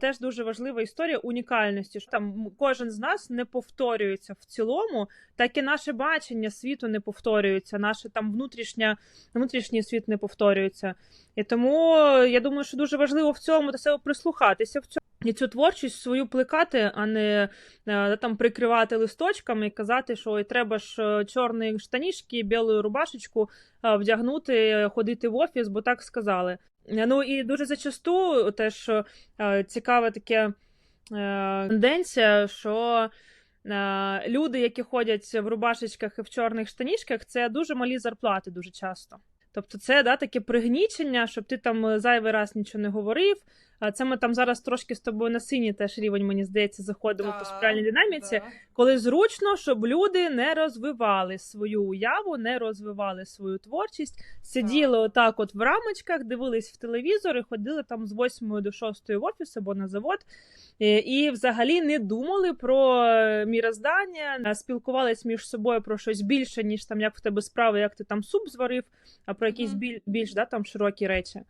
теж дуже важлива історія унікальності. Що там кожен з нас не повторюється в цілому, так і наше бачення світу не повторюється, наше там внутрішня, внутрішній світ не повторюється. І тому я думаю, що дуже важливо в цьому до себе прислухатися в цьому. І цю творчість свою плекати, а не е, там прикривати листочками і казати, що ой, треба ж е, чорні штанішки, білу рубашечку е, вдягнути, ходити в офіс, бо так сказали. Ну і дуже зачасту теж цікаве таке е, тенденція, що люди, які ходять в рубашечках і в чорних штанішках, це дуже малі зарплати дуже часто. Тобто, це да, таке пригнічення, щоб ти там зайвий раз нічого не говорив. А це ми там зараз трошки з тобою на синій теж рівень, мені здається, заходимо по спіральній динаміці да. коли зручно, щоб люди не розвивали свою уяву, не розвивали свою творчість, сиділи отак, от в рамочках, дивились в телевізор і ходили там з 8 до 6 в офіс або на завод, е, і взагалі не думали про е, міроздання, спілкувались між собою про щось більше, ніж там як в тебе справи, як ти там суп зварив, а про якісь Мгм. біль, більш да, там широкі речі.